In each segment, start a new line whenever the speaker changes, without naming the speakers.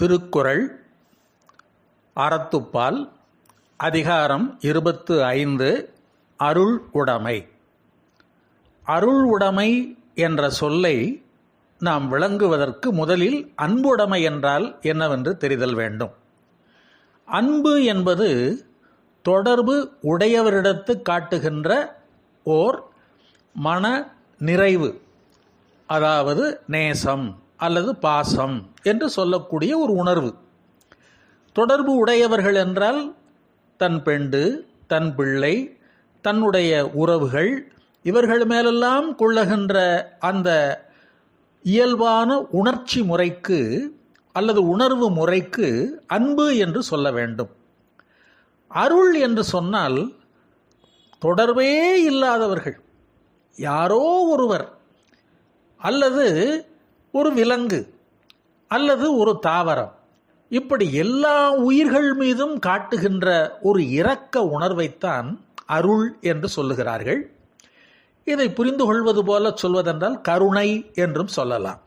திருக்குறள் அறத்துப்பால் அதிகாரம் இருபத்து ஐந்து அருள் உடைமை. அருள் உடைமை என்ற சொல்லை நாம் விளங்குவதற்கு முதலில் அன்புடைமை என்றால் என்னவென்று தெரிதல் வேண்டும். அன்பு என்பது தொடர்பு உடையவரிடத்து காட்டுகின்ற ஓர் மன நிறைவு அதாவது நேசம். அல்லது பாசம் என்று சொல்லக்கூடிய ஒரு உணர்வு. தொடர்பு உடையவர்கள் என்றால் தன் பெண்டு தன் பிள்ளை தன்னுடைய உறவுகள் இவர்கள் மேலெல்லாம் கொள்ளுகின்ற அந்த இயல்பான உணர்ச்சி முறைக்கு அல்லது உணர்வு முறைக்கு அன்பு என்று சொல்ல வேண்டும். அருள் என்று சொன்னால் தொடர்பே இல்லாதவர்கள். யாரோ ஒருவர் அல்லது ஒரு விலங்கு அல்லது ஒரு தாவரம். இப்படி எல்லா உயிர்கள் மீதும் காட்டுகின்ற ஒரு இரக்க உணர்வைத்தான் அருள் என்று சொல்லுகிறார்கள். இதை புரிந்து கொள்வது போல சொல்வதென்றால் கருணை என்றும் சொல்லலாம்.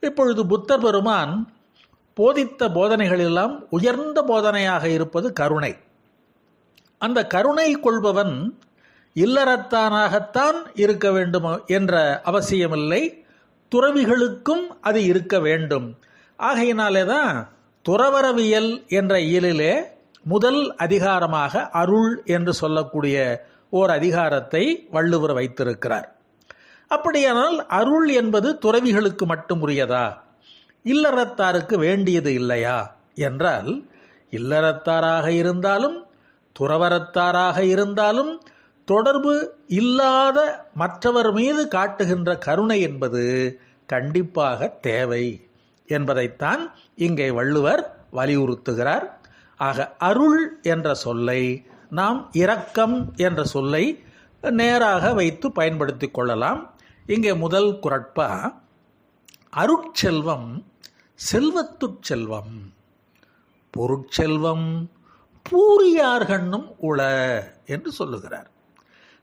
இப்பொழுது புத்தர் பெருமான் போதித்த போதனைகளெல்லாம் உயர்ந்த போதனையாக இருப்பது கருணை. அந்த கருணை கொள்பவன் இல்லறத்தானாகத்தான் இருக்க வேண்டும் என்ற அவசியமில்லை. துறவிகளுக்கும் அது இருக்க வேண்டும். ஆகையினாலே தான் துறவரவியல் என்ற இயலிலே முதல் அதிகாரமாக அருள் என்று சொல்லக்கூடிய ஓர் அதிகாரத்தை வள்ளுவர் வைத்திருக்கிறார். அப்படியானால் அருள் என்பது துறவிகளுக்கு மட்டும் உரியதா? இல்லறத்தாருக்கு வேண்டியது இல்லையா? என்றால் இல்லறத்தாராக இருந்தாலும் துறவரத்தாராக இருந்தாலும் தொடர்பு இல்லாத மற்றவர் மீது காட்டுகின்ற கருணை என்பது கண்டிப்பாக தேவை என்பதைத்தான் இங்கே வள்ளுவர் வலியுறுத்துகிறார். ஆக அருள் என்ற சொல்லை நாம் இரக்கம் என்ற சொல்லை நேராக வைத்து பயன்படுத்தி கொள்ளலாம். இங்கே முதல் குரட்பா அருட்செல்வம் செல்வத்துச் செல்வம். பொருட்செல்வம் பூரியார்கண்ணும் உள என்று சொல்லுகிறார்.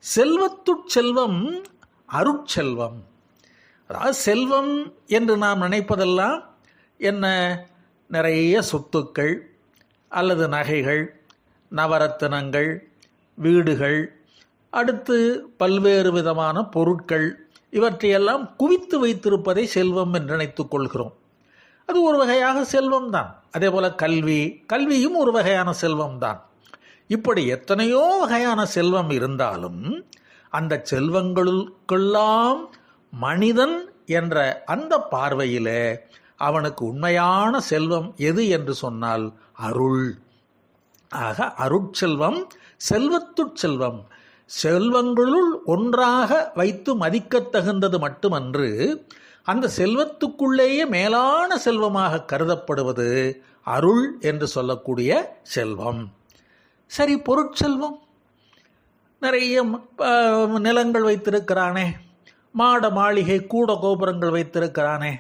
செல்வத்துச் செல்வம் அருட்செல்வம். அதாவது செல்வம் என்று நாம் நினைப்பதெல்லாம் என்ன? நிறைய சொத்துக்கள் அல்லது நகைகள் நவரத்தினங்கள் வீடுகள் அடுத்து பல்வேறு விதமான பொருட்கள் இவற்றையெல்லாம் குவித்து வைத்திருப்பதை செல்வம் என்று நினைத்து கொள்கிறோம். அது ஒரு வகையாக செல்வம் தான் அதே போல் கல்வி கல்வியும் ஒரு வகையான செல்வம் தான் இப்படி எத்தனையோ வகையான செல்வம் இருந்தாலும் அந்த செல்வங்களுக்கெல்லாம் மனிதன் என்ற அந்த பார்வையிலே அவனுக்கு உண்மையான செல்வம் எது என்று சொன்னால் அருள். ஆக அருட்செல்வம் செல்வத்துட்செல்வம் செல்வங்களுள் ஒன்றாக வைத்து மதிக்கத்தகுந்தது மட்டுமன்று அந்த செல்வத்துக்குள்ளேயே மேலான செல்வமாக கருதப்படுவது அருள் என்று சொல்லக்கூடிய செல்வம். சரி பொருட்செல்வம். நிறைய நிலங்கள் வைத்திருக்கிறானே. மாட மாளிகை கூட கோபுரங்கள் வைத்திருக்கிறானே.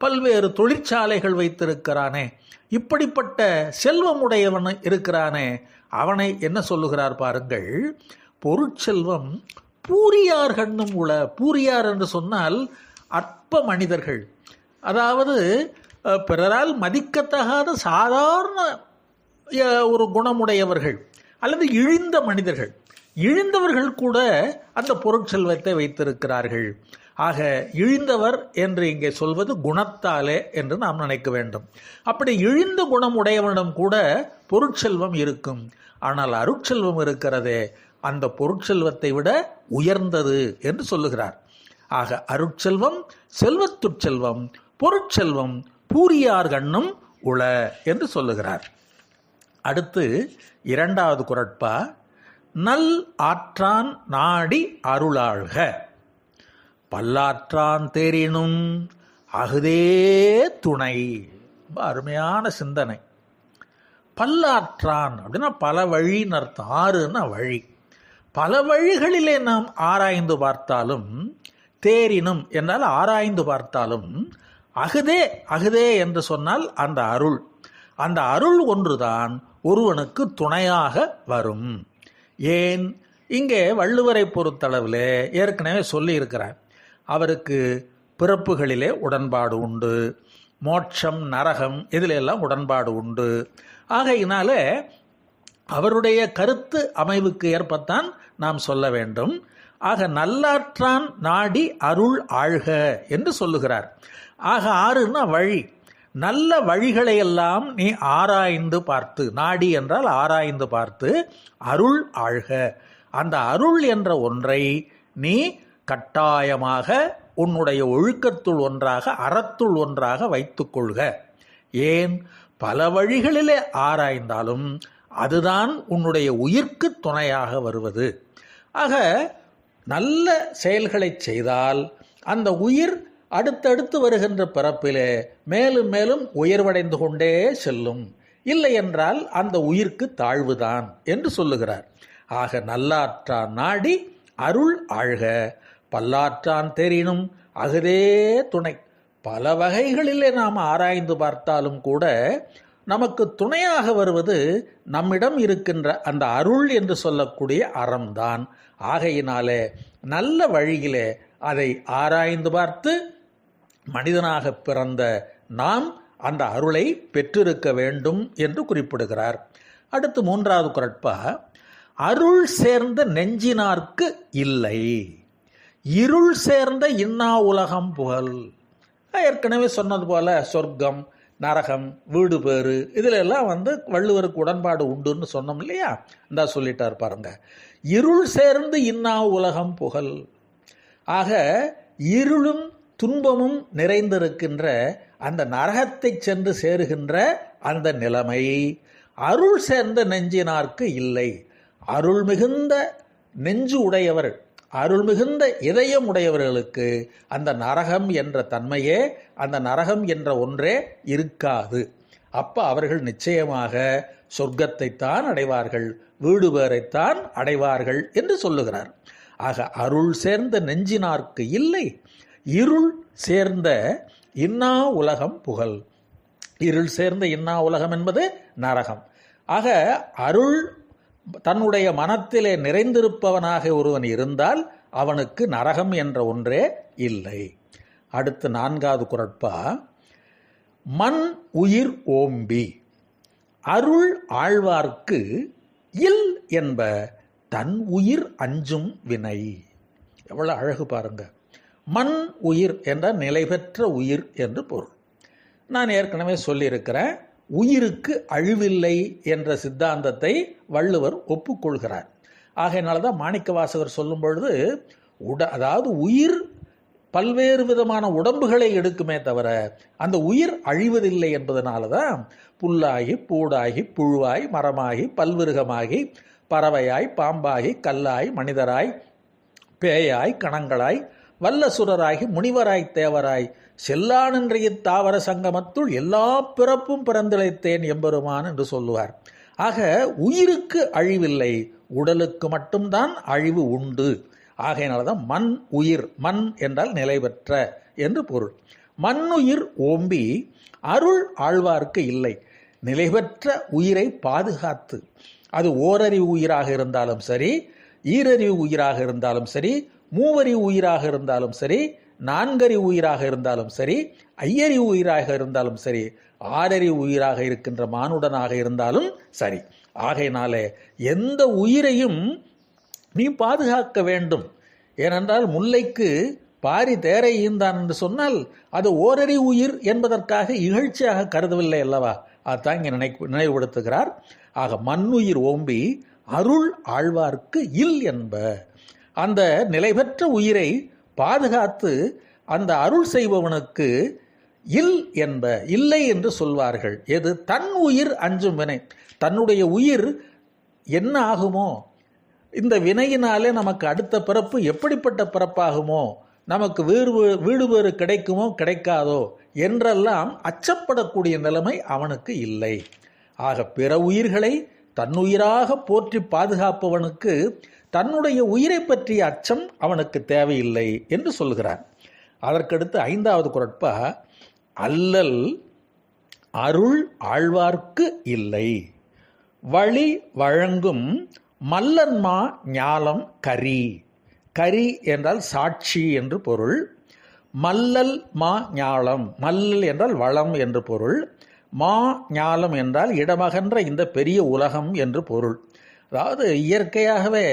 பல்வேறு தொழிற்சாலைகள் வைத்திருக்கிறானே. இப்படிப்பட்ட செல்வம் உடையவன் இருக்கிறானே. அவனை என்ன சொல்லுகிறார் பாருங்கள். பொருட்செல்வம் பூரியார் கண்ணும் உள. பூரியார் என்று சொன்னால் அற்ப மனிதர்கள். அதாவது பிறரால் மதிக்கத்தகாத சாதாரண ஒரு குணமுடையவர்கள். அல்லது இழிந்த மனிதர்கள். இழிந்தவர்கள் கூட அந்த பொருட்செல்வத்தை வைத்திருக்கிறார்கள். ஆக இழிந்தவர் என்று இங்கே சொல்வது குணத்தாலே என்று நாம் நினைக்க வேண்டும். அப்படி இழிந்த குணம் உடையவனிடம் கூட பொருட்செல்வம் இருக்கும். ஆனால் அருட்செல்வம் இருக்கிறதே அந்த பொருட்செல்வத்தை விட உயர்ந்தது என்று சொல்லுகிறார். ஆக அருட்செல்வம் செல்வத்துட்செல்வம் பொருட்செல்வம் பூரியார் கண்ணும் உள என்று சொல்லுகிறார். அடுத்து இரண்டாவது குரட்பா நல் ஆற்றான் நாடி அருளாழ்க. பல்லாற்றான் தேரினும் அகுதே துணை. ரொம்ப அருமையான சிந்தனை. பல்லாற்றான் அப்படின்னா பல வழின்னு அர்த்தம். ஆறுன்னா வழி. பல வழிகளிலே நாம் ஆராய்ந்து பார்த்தாலும் தேரினும் என்றால் ஆராய்ந்து பார்த்தாலும் அகுதே அகுதே என்று சொன்னால் அந்த அருள். அந்த அருள் ஒன்றுதான் ஒருவனுக்கு துணையாக வரும். ஏன்? இங்கே வள்ளுவரை பொறுத்தளவில் ஏற்கனவே சொல்லியிருக்கிறார். அவருக்கு பிறப்புகளிலே உடன்பாடு உண்டு. மோட்சம் நரகம் இதில் எல்லாம் உடன்பாடு உண்டு. ஆகையினால அவருடைய கருத்து அமைவுக்கு ஏற்பத்தான் நாம் சொல்ல வேண்டும். ஆக நல்லாற்றான் நாடி அருள் ஆழ்க என்று சொல்லுகிறார். ஆக ஆறுன்னா வழி. நல்ல வழிகளையெல்லாம் நீ ஆராய்ந்து பார்த்து நாடி என்றால் ஆராய்ந்து பார்த்து அருள் ஆழ்க. அந்த அருள் என்ற ஒன்றை நீ கட்டாயமாக உன்னுடைய ஒழுக்கத்துள் ஒன்றாக அறத்துள் ஒன்றாக வைத்துக்கொள்க. ஏன்? பல வழிகளிலே ஆராய்ந்தாலும் அதுதான் உன்னுடைய உயிர்க்கு துணையாக வருவது. ஆக நல்ல செயல்களை செய்தால் அந்த உயிர் அடுத்தடுத்து வருகின்ற பிறப்பிலே மேலும் மேலும் உயர்வடைந்து கொண்டே செல்லும். இல்லை என்றால் அந்த உயிர்க்கு தாழ்வுதான் என்று சொல்லுகிறார். ஆக நல்லாற்றான் நாடி அருள் ஆழ்க. பல்லாற்றான் தெரினும் அகுதே துணை. பல வகைகளிலே நாம் ஆராய்ந்து பார்த்தாலும் கூட நமக்கு துணையாக வருவது நம்மிடம் இருக்கின்ற அந்த அருள் என்று சொல்லக்கூடிய அறம்தான். ஆகையினாலே நல்ல வழியிலே அதை ஆராய்ந்து பார்த்து மனிதனாக பிறந்த நாம் அந்த அருளை பெற்றிருக்க வேண்டும் என்று குறிப்பிடுகிறார். அடுத்து மூன்றாவது குரட்பா அருள் சேர்ந்த நெஞ்சினார்க்கு இல்லை. இருள் சேர்ந்த இன்னா உலகம் புகழ். ஏற்கனவே சொன்னது போல சொர்க்கம் நரகம் வீடு பேறு இதில் எல்லாம் வந்து வள்ளுவருக்கு உடன்பாடு உண்டுன்னு சொன்னோம் இல்லையா? இந்தா சொல்லிட்டார் பாருங்க. இருள் சேர்ந்து இன்னா உலகம் புகழ். ஆக இருளும் துன்பமும் நிறைந்திருக்கின்ற அந்த நரகத்தை சென்று சேருகின்ற அந்த நிலைமை. அருள் சேர்ந்த நெஞ்சினார்க்கு இல்லை. அருள் மிகுந்த நெஞ்சு உடையவர் அருள் மிகுந்த இதயம் உடையவர்களுக்கு அந்த நரகம் என்ற தன்மையே அந்த நரகம் என்ற ஒன்றே இருக்காது. அப்போ அவர்கள் நிச்சயமாக சொர்க்கத்தைத்தான் அடைவார்கள் வீடு பேரைத்தான் அடைவார்கள் என்று சொல்லுகிறார். ஆக அருள் சேர்ந்த நெஞ்சினார்க்கு இல்லை. இருள் சேர்ந்த இன்னா உலகம் புகழ். இருள் சேர்ந்த இன்னா உலகம் என்பது நரகம். ஆக அருள் தன்னுடைய மனத்திலே நிறைந்திருப்பவனாக ஒருவன் இருந்தால் அவனுக்கு நரகம் என்ற ஒன்றே இல்லை. அடுத்து நான்காவது குரட்பா மண் உயிர் ஓம்பி. அருள் ஆழ்வார்க்கு இல் என்ப தன் உயிர் அஞ்சும் வினை. எவ்வளோ அழகு பாருங்கள் மண் உயிர் என்ற நிலை பெற்ற உயிர் என்று பொருள். நான் ஏற்கனவே சொல்லியிருக்கிறேன் உயிருக்கு அழிவில்லை என்ற சித்தாந்தத்தை வள்ளுவர் ஒப்புக்கொள்கிறார். ஆகையினால தான் மாணிக்க வாசகர் சொல்லும் பொழுது உட அதாவது உயிர் பல்வேறு விதமான உடம்புகளை எடுக்குமே தவிர அந்த உயிர் அழிவதில்லை என்பதனால தான் புல்லாகி பூடாகி புழுவாய் மரமாகி பல்விருகமாகி பறவையாய் பாம்பாகி கல்லாய் மனிதராய் பேயாய் கணங்களாய் வல்லசுரராகி முனிவராய் தேவராய் செல்லானின்றைய தாவர சங்கமத்துள் எல்லா பிறப்பும் பிறந்திழைத்தேன் எம்பெருமான் என்று சொல்லுவார். ஆக உயிருக்கு அழிவில்லை உடலுக்கு மட்டும்தான் அழிவு உண்டு. ஆகையினால தான் மண் உயிர் மண் என்றால் நிலை பெற்ற என்று பொருள். மண்ணுயிர் ஓம்பி அருள் ஆழ்வார்க்கு இல்லை. நிலைபெற்ற உயிரை பாதுகாத்து அது ஓரறிவு உயிராக இருந்தாலும் சரி ஈரறிவு உயிராக இருந்தாலும் சரி மூவரி உயிராக இருந்தாலும் சரி நான்கறி உயிராக இருந்தாலும் சரி ஐயறி உயிராக இருந்தாலும் சரி ஆறறி உயிராக இருக்கின்ற மானுடனாக இருந்தாலும் சரி. ஆகையினாலே எந்த உயிரையும் நீ பாதுகாக்க வேண்டும். ஏனென்றால் முல்லைக்கு பாரி தேரை ஈந்தான் என்று சொன்னால் அது ஓரறி உயிர் என்பதற்காக இகழ்ச்சியாக கருதவில்லை அல்லவா? அதான் இங்கே நினை நினைவுபடுத்துகிறார். ஆக மண்ணுயிர் ஓம்பி அருள் ஆழ்வார்க்கு இல் என்ப அந்த நிலை பெற்ற உயிரை பாதுகாத்து அந்த அருள் செய்பவனுக்கு இல் என்ப இல்லை என்று சொல்வார்கள். எது? தன் உயிர் அஞ்சும் வினை. தன்னுடைய உயிர் என்ன ஆகுமோ? இந்த வினையினாலே நமக்கு அடுத்த பிறப்பு எப்படிப்பட்ட பிறப்பாகுமோ? நமக்கு வீடு வீடு வேறு கிடைக்குமோ கிடைக்காதோ? என்றெல்லாம் அச்சப்படக்கூடிய நிலைமை அவனுக்கு இல்லை. ஆக பிற உயிர்களை தன்னுயிராக போற்றி பாதுகாப்பவனுக்கு தன்னுடைய உயிரை பற்றிய அச்சம் அவனுக்கு தேவையில்லை என்று சொல்கிறான் அதற்கடுத்து ஐந்தாவது குரட்பா அல்லல் அருள் ஆழ்வார்க்கு இல்லை. வழி வழங்கும் மல்லன்மா ஞாலம் கரி. கரி என்றால் சாட்சி என்று பொருள். மல்லல் மா ஞாலம் மல்லல் என்றால் வளம் என்று பொருள். மா ஞாலம் என்றால் இடமகன்ற இந்த பெரிய உலகம் என்று பொருள். அதாவது இயற்கையாகவே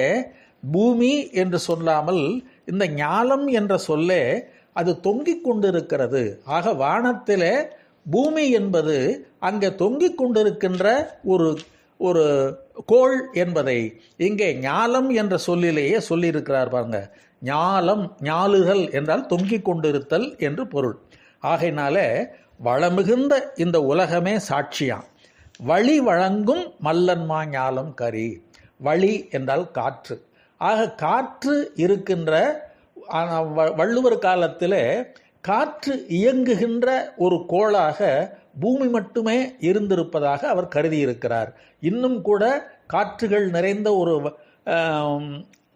பூமி என்று சொல்லாமல் இந்த ஞாலம் என்ற சொல்லே அது தொங்கிக் கொண்டிருக்கிறது. ஆக வானத்திலே பூமி என்பது அங்கே தொங்கிக் கொண்டிருக்கின்ற ஒரு ஒரு கோள் என்பதை இங்கே ஞாலம் என்ற சொல்லிலேயே சொல்லியிருக்கிறார் பாருங்க. ஞாலம் ஞாலுதல் என்றால் தொங்கிக் கொண்டிருத்தல் என்று பொருள். ஆகையினால வளமிகுந்த இந்த உலகமே சாட்சியாம். வழி வழங்கும் மல்லன்மா ஞாலம் கரி. வழி என்றால் காற்று. ஆக காற்று இருக்கின்ற வள்ளுவர் காலத்தில் காற்று இயங்குகின்ற ஒரு கோளாக பூமி மட்டுமே இருந்திருப்பதாக அவர் கருதியிருக்கிறார். இன்னும் கூட காற்றுகள் நிறைந்த ஒரு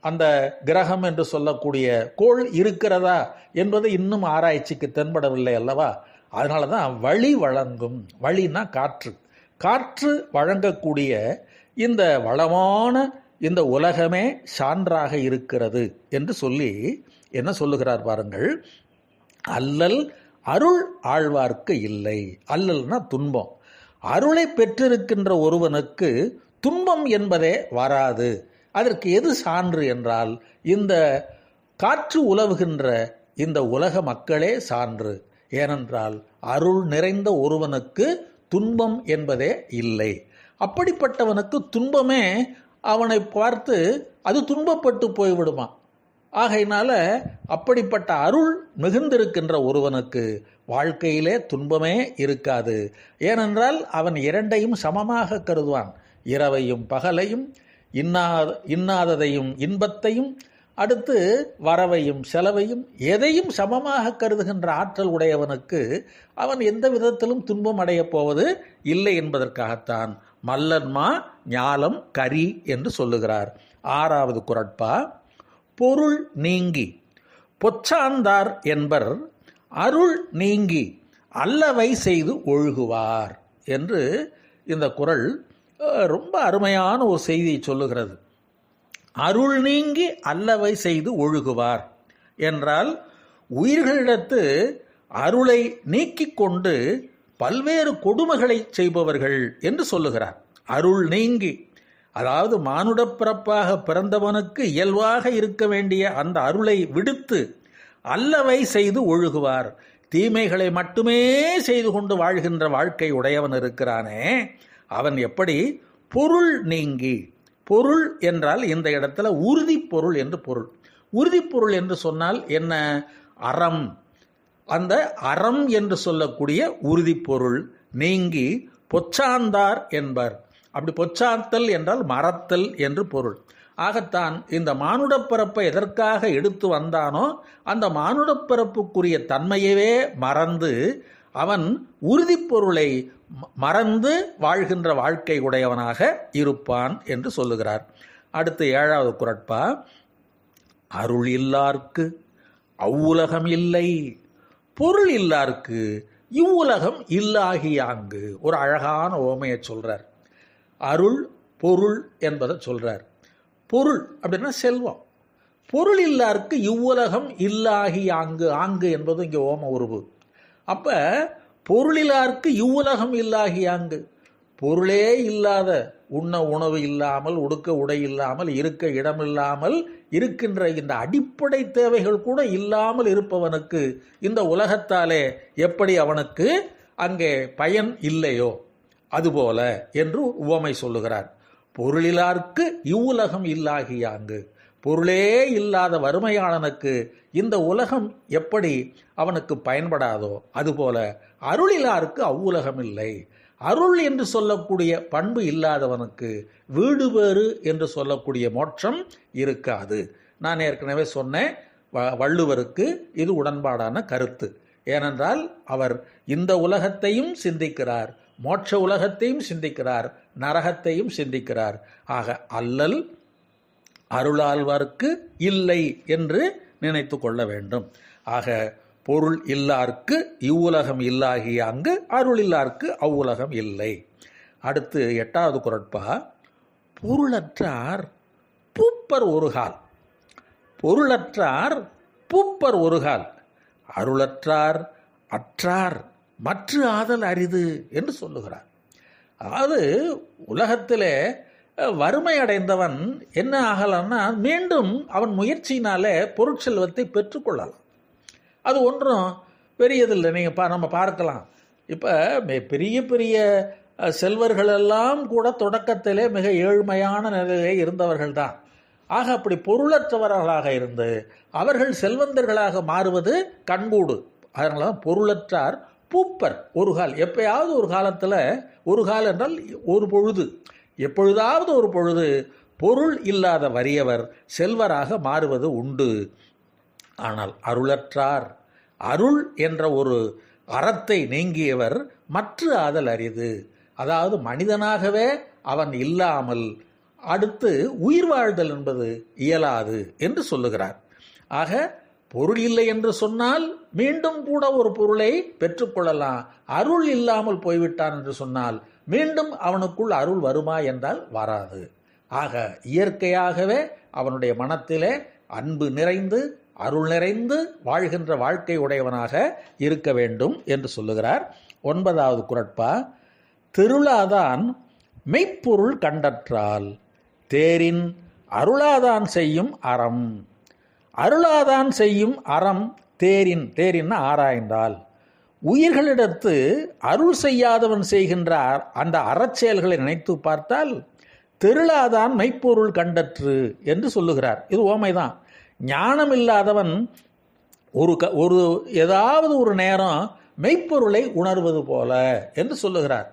அந்த கிரகம் என்று சொல்லக்கூடிய கோள் இருக்கிறதா என்பது இன்னும் ஆராய்ச்சிக்கு தென்படவில்லை அல்லவா? அதனால தான் வழி வழங்கும். வழின்னா காற்று. காற்று வழங்கக்கூடிய இந்த வளமான இந்த உலகமே சான்றாக இருக்கிறது என்று சொல்லி என்ன சொல்லுகிறார் பாருங்கள். அல்லல் அருள் ஆழ்வார்க்கு இல்லை. அல்லல்னா துன்பம். அருளை பெற்றிருக்கின்ற ஒருவனுக்கு துன்பம் என்பதே வராது. அதற்கு எது சான்று என்றால் இந்த காற்று உலவுகின்ற இந்த உலக மக்களே சான்று. ஏனென்றால் அருள் நிறைந்த ஒருவனுக்கு துன்பம் என்பதே இல்லை. அப்படிப்பட்டவனுக்கு துன்பமே அவனை பார்த்து அது துன்பப்பட்டு போய்விடுமா? ஆகையினால அப்படிப்பட்ட அருள் மிகுந்திருக்கின்ற ஒருவனுக்கு வாழ்க்கையிலே துன்பமே இருக்காது. ஏனென்றால் அவன் இரண்டையும் சமமாக கருதுவான். இரவையும் பகலையும் இன்னாத இன்னாததையும் இன்பத்தையும் அடுத்து வரவையும் செலவையும் எதையும் சமமாக கருதுகின்ற ஆற்றல் உடையவனுக்கு அவன் எந்த விதத்திலும் துன்பம் அடையப் போவது இல்லை என்பதற்காகத்தான் மல்லன்மா ஞாலம் கரி என்று சொல்லுகிறார். ஆறாவது குரட்பா பொருள் நீங்கி பொச்சாந்தார் என்பர் அருள் நீங்கி அல்லவை செய்து ஒழுகுவார் என்று இந்த குறள் ரொம்ப அருமையான ஒரு செய்தியை சொல்லுகிறது. அருள் நீங்கி அல்லவை செய்து ஒழுகுவார் என்றால் உயிர்களிடத்து அருளை நீக்கிக் கொண்டு பல்வேறு கொடுமைகளை செய்பவர்கள் என்று சொல்லுகிறார். அருள் நீங்கி அதாவது மானுடப்பிறப்பாக பிறந்தவனுக்கு இயல்பாக இருக்க வேண்டிய அந்த அருளை விடுத்து அல்லவை செய்து ஒழுகுவார். தீமைகளை மட்டுமே செய்து கொண்டு வாழ்கின்ற வாழ்க்கை உடையவன் இருக்கிறானே அவன் எப்படி? பொருள் நீங்கி பொருள் என்றால் இந்த இடத்துல உறுதி பொருள் என்று பொருள். உறுதி பொருள் என்று சொன்னால் என்ன? அறம். அந்த அறம் என்று சொல்லக்கூடிய உறுதி பொருள் நீங்கி பொச்சாந்தார் என்பர். அப்படி பொச்சாத்தல் என்றால் மறத்தல் என்று பொருள். ஆகத்தான் இந்த மானுட பிறப்பை எதற்காக எடுத்து வந்தானோ அந்த மானுட பிறப்புக்குரிய தன்மையவே மறந்து அவன் உறுதிப் பொருளை மறந்து வாழ்கின்ற வாழ்க்கை உடையவனாக இருப்பான் என்று சொல்லுகிறார். அடுத்து ஏழாவது குரட்பா. அருள் இல்லார்க்கு அவ்வுலகம் இல்லை. பொருள் இல்லார்க்கு இவ்வுலகம் இல்லாகியாங்கு ஒரு அழகான ஓமையை சொல்றார். அருள் பொருள் என்பதை சொல்றார். பொருள் அப்படின்னா செல்வம். பொருள் இல்லார்க்கு இவ்வுலகம் இல்லாகி ஆங்கு ஆங்கு என்பது இங்கே ஓம உருவு. அப்போ பொருளிலாருக்கு இவ்வுலகம் இல்லாகி ஆங்கு பொருளே இல்லாத உண்ண உணவு இல்லாமல் உடுக்க உடை இல்லாமல் இருக்க இடம் இல்லாமல் இருக்கின்ற இந்த அடிப்படை தேவைகள் கூட இல்லாமல் இருப்பவனுக்கு இந்த உலகத்தாலே எப்படி அவனுக்கு அங்கே பயன் இல்லையோ? அதுபோல என்று உவமை சொல்லுகிறார். பொருளிலார்க்கு இவ்வுலகம் இல்லாகியாங்கு. பொருளே இல்லாத வறுமையாளனுக்கு இந்த உலகம் எப்படி அவனுக்கு பயன்படாதோ? அதுபோல அருளிலாருக்கு அவ்வுலகம் இல்லை. அருள் என்று சொல்லக்கூடிய பண்பு இல்லாதவனுக்கு வீடு வேறு என்று சொல்லக்கூடிய மோட்சம் இருக்காது. நான் ஏற்கனவே சொன்னேன் வ- வள்ளுவருக்கு இது உடன்பாடான கருத்து. ஏனென்றால் அவர் இந்த உலகத்தையும் சிந்திக்கிறார் மோட்ச உலகத்தையும் சிந்திக்கிறார் நரகத்தையும் சிந்திக்கிறார். ஆக அல்லல் அருளாழ்வார்க்கு இல்லை என்று நினைத்து கொள்ள வேண்டும். ஆக பொருள் இல்லார்க்கு இவ்வுலகம் இல்லாகிய அங்கு அருள் இல்லார்க்கு அவ்வுலகம் இல்லை. அடுத்து எட்டாவது குரட்பா பொருளற்றார் பூப்பர் ஒருகால் பொருளற்றார் பூப்பர் ஒருகால் அருளற்றார் அற்றார் மற்ற ஆதல் அரிது என்று சொல்லுகிறார். அதாவது உலகத்திலே வறுமை அடைந்தவன் என்ன ஆகலாம்னா மீண்டும் அவன் முயற்சியினாலே பொருட்செல்வத்தை பெற்றுக்கொள்ளலாம் அது ஒன்றும் பெரியதில்லை. நீங்கள் பா நம்ம பார்க்கலாம். இப்போ பெரிய பெரிய செல்வர்களெல்லாம் கூட தொடக்கத்திலே மிக ஏழ்மையான நிலையிலே இருந்தவர்கள் தான் ஆக அப்படி பொருளற்றவர்களாக இருந்து அவர்கள் செல்வந்தர்களாக மாறுவது கண்கூடு. அதனால தான் பொருளற்றார் பூப்பர். ஒரு கால் எப்பயாவது ஒரு காலத்தில் ஒரு கால் என்றால் ஒரு பொழுது. எப்பொழுதாவது ஒரு பொழுது பொருள் இல்லாத வறியவர் செல்வராக மாறுவது உண்டு. ஆனால் அருளற்றார். அருள் என்ற ஒரு அறத்தை நீங்கியவர் மற்ற ஆதல் அரிது. அதாவது மனிதனாகவே அவன் இல்லாமல் அடுத்து உயிர் வாழ்தல் என்பது இயலாது என்று சொல்லுகிறார். ஆக பொருள் இல்லை என்று சொன்னால் மீண்டும் கூட ஒரு பொருளை பெற்றுக்கொள்ளலாம் அருள் இல்லாமல் போய்விட்டான் என்று சொன்னால் மீண்டும் அவனுக்குள் அருள் வருமா என்றால் வராது. ஆக இயற்கையாகவே அவனுடைய மனத்திலே அன்பு நிறைந்து அருள் நிறைந்து வாழ்கின்ற வாழ்க்கை உடையவனாக இருக்க வேண்டும் என்று சொல்லுகிறார். ஒன்பதாவது குரட்பா திருளாதான் மெய்ப்பொருள் கண்டற்றால் தேரின் அருளாதான் செய்யும் அறம். அருளாதான் செய்யும் அறம் தேரின் தேரின் ஆராய்ந்தால். உயிர்களிடத்து அருள் செய்யாதவன் செய்கின்ற அந்த அறச்செயல்களை நினைத்து பார்த்தால் திருளாதான் மெய்ப்பொருள் கண்டற்று என்று சொல்லுகிறார். இது ஓமைதான் ஞானம் இல்லாதவன் ஒரு க ஒரு ஏதாவது ஒரு நேரம் மெய்ப்பொருளை உணர்வது போல என்று சொல்லுகிறார்.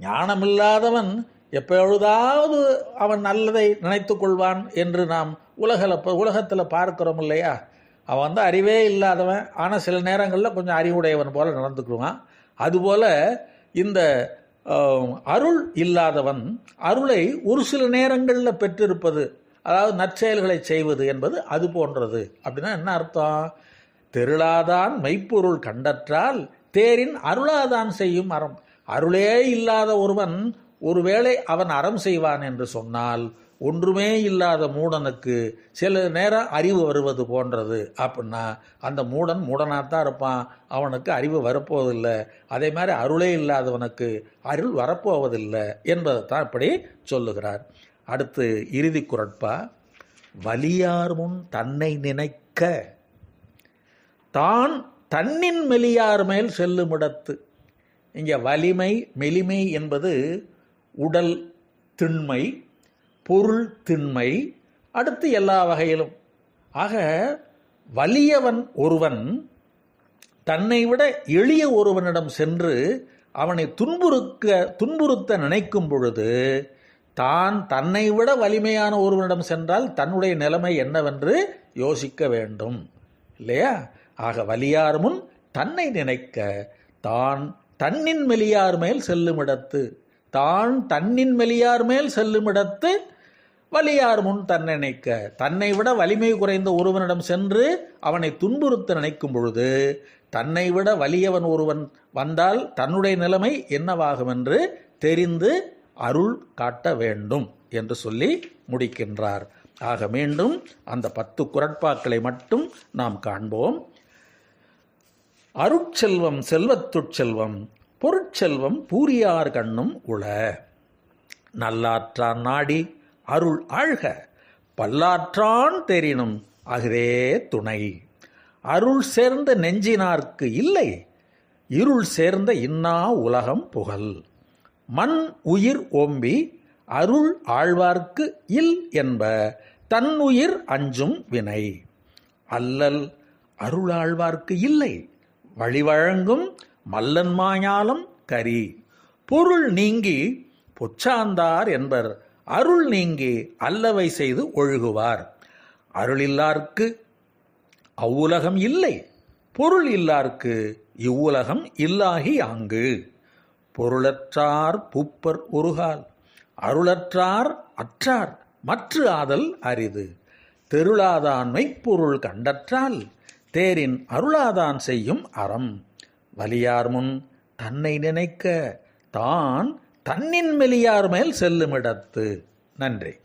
ஞானமில்லாதவன் எப்பொழுதாவது அவன் நல்லதை நினைத்து கொள்வான் என்று நாம் உலகில் உலகத்தில் பார்க்கிறோம் இல்லையா? அவன் வந்து அறிவே இல்லாதவன். ஆனால் சில நேரங்களில் கொஞ்சம் அறிவுடையவன் போல நடந்துக்குவான். அதுபோல இந்த அருள் இல்லாதவன் அருளை ஒரு சில நேரங்களில் பெற்றிருப்பது அதாவது நற்செயல்களை செய்வது என்பது அது போன்றது. அப்படின்னா என்ன அர்த்தம்? தெருளாதான் மெய்ப்பொருள் கண்டற்றால் தேரின் அருளாதான் செய்யும் அறம். அருளே இல்லாத ஒருவன் ஒருவேளை அவன் அறம் செய்வான் என்று சொன்னால் ஒன்றுமே இல்லாத மூடனுக்கு சில நேரம் அறிவு வருவது போன்றது. அப்படின்னா அந்த மூடன் மூடனாக தான் இருப்பான். அவனுக்கு அறிவு வரப்போவதில்லை. அதே மாதிரி அருளே இல்லாதவனுக்கு அருள் வரப்போவதில்லை என்பதை தான் இப்படி சொல்லுகிறார். அடுத்து இறுதி குரட்பா வலியார் முன் தன்னை நினைக்க தான் தன்னின் மெலியார் மேல் செல்லுமிடத்து இங்கே வலிமை மெலிமை என்பது உடல் திண்மை பொருள் திண்மை அடுத்து எல்லா வகையிலும். ஆக வலியவன் ஒருவன் தன்னை விட எளிய ஒருவனிடம் சென்று அவனை துன்புறுக்க துன்புறுத்த நினைக்கும் பொழுது தான் தன்னை விட வலிமையான ஒருவனிடம் சென்றால் தன்னுடைய நிலைமை என்னவென்று யோசிக்க வேண்டும். இல்லையா? ஆக வலியார் முன் தன்னை நினைக்க தான் தன்னின் மெலியார் மேல் செல்லுமிடத்து தான் தன்னின் மெலியார் மேல் செல்லுமிடத்து வலியார் முன் தன்னை நினைக்க தன்னை விட வலிமை குறைந்த ஒருவனிடம் சென்று அவனை துன்புறுத்த நினைக்கும் பொழுது தன்னை விட வலியவன் ஒருவன் வந்தால் தன்னுடைய நிலைமை என்னவாகும் என்று தெரிந்து அருள் காட்ட வேண்டும் என்று சொல்லி முடிக்கின்றார். ஆக மீண்டும் அந்த பத்து குரட்பாக்களை மட்டும் நாம் காண்போம். அருட்செல்வம் செல்வத்துட்செல்வம் பொருட்செல்வம் பூரியார் கண்ணும் உள. நல்லாற்றான் நாடி அருள் ஆழ்க பல்லாற்றான் தெரினும் அஃதே துணை. அருள் சேர்ந்த நெஞ்சினார்க்கு இல்லை இருள் சேர்ந்த இன்னா உலகம் புகழ் மண் உயிர் ஓம்பி அருள் ஆழ்வார்க்கு இல் என்ப தன்னுயிர் அஞ்சும் வினை. அல்லல் அருளாழ்வார்க்கு இல்லை வழிவழங்கும் மல்லன் மாயாலம் கரி. பொருள் நீங்கி பொச்சாந்தார் என்பர் அருள் நீங்கி அல்லவை செய்து ஒழுகுவார். அருளில்லார்க்கு அவ்வுலகம் இல்லை பொருள் இல்லார்க்கு இவ்வுலகம் இல்லாகி ஆங்கு. பொருளற்றார் பூப்பர் ஒருகால் அருளற்றார் அற்றார் மற்ற ஆதல் அரிது. தெருளாதான் மெய்ப்பொருள் கண்டற்றால் தேரின் அருளாதான் செய்யும் அறம். வலியார் முன் தன்னை நினைக்க தான் தன்னின் மெலியார் மேல் செல்லுமிடத்து. நன்றி.